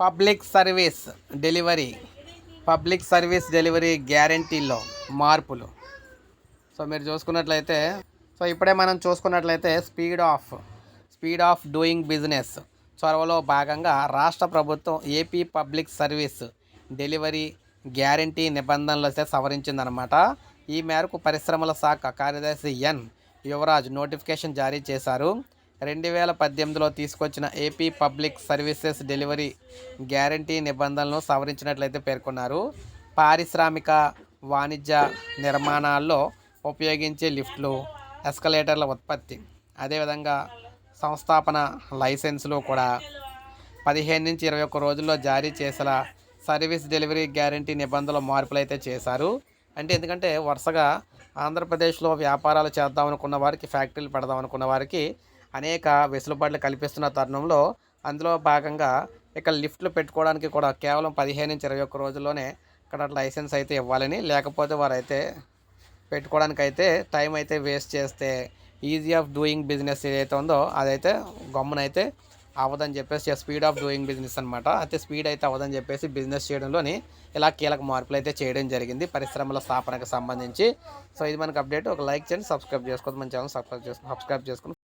Public service delivery public service delivery గ్యారంటీలో మార్పులు. So మీరు చూసుకున్నట్లయితే సో ఇప్పుడే మనం చూసుకున్నట్లయితే speed of speed of doing business చొరవలో భాగంగా రాష్ట్ర ప్రభుత్వం AP public service delivery guarantee నిబంధనలు అయితే సవరించిందనమాట ఈ మేరకు పరిశ్రమల శాఖ కార్యదర్శి ఎన్ యువరాజ్ నోటిఫికేషన్ జారీ చేశారు. రెండు వేల పద్దెనిమిదిలో తీసుకొచ్చిన AP public services delivery guarantee నిబంధనలను సవరించినట్లయితే పేర్కొన్నారు. పారిశ్రామిక వాణిజ్య నిర్మాణాల్లో ఉపయోగించే లిఫ్ట్లు ఎస్కలేటర్ల ఉత్పత్తి అదేవిధంగా సంస్థాపన లైసెన్సులు కూడా. పదిహేను నుంచి ఇరవై ఒక్క రోజుల్లో జారీ చేసేలా సర్వీస్ డెలివరీ గ్యారంటీ నిబంధనలు మార్పులు అయితే చేశారు. అంటే ఎందుకంటే వరుసగా ఆంధ్రప్రదేశ్లో వ్యాపారాలు చేద్దాం అనుకున్న వారికి ఫ్యాక్టరీలు పెడదాం అనుకున్న వారికి అనేక వెసులుబాట్లు కల్పిస్తున్న తరుణంలో అందులో భాగంగా ఇక్కడ లిఫ్ట్లు పెట్టుకోవడానికి కూడా కేవలం పదిహేను నుంచి ఇరవై ఒక్క రోజుల్లోనే ఇక్కడ లైసెన్స్ అయితే ఇవ్వాలని లేకపోతే వారైతే పెట్టుకోవడానికి అయితే టైం అయితే వేస్ట్ చేస్తే ఈజీ ఆఫ్ డూయింగ్ బిజినెస్ ఏదైతే ఉందో అదైతే గమ్మునైతే అవ్వదని చెప్పేసి స్పీడ్ ఆఫ్ డూయింగ్ బిజినెస్ అనమాట అయితే స్పీడ్ అయితే అవ్వదని చెప్పేసి బిజినెస్ చేయడంలోని ఇలా కీలక మార్పులు అయితే చేయడం జరిగింది పరిశ్రమల స్థాపనకు సంబంధించి. సో ఇది మనకు అప్డేట్. ఒక లైక్ చేయండి సబ్స్క్రైబ్ చేసుకోవద్దు. మన ఛానల్ సబ్స్క్రైబ్ చేసుకుని సబ్స్క్రైబ్ చేసుకుని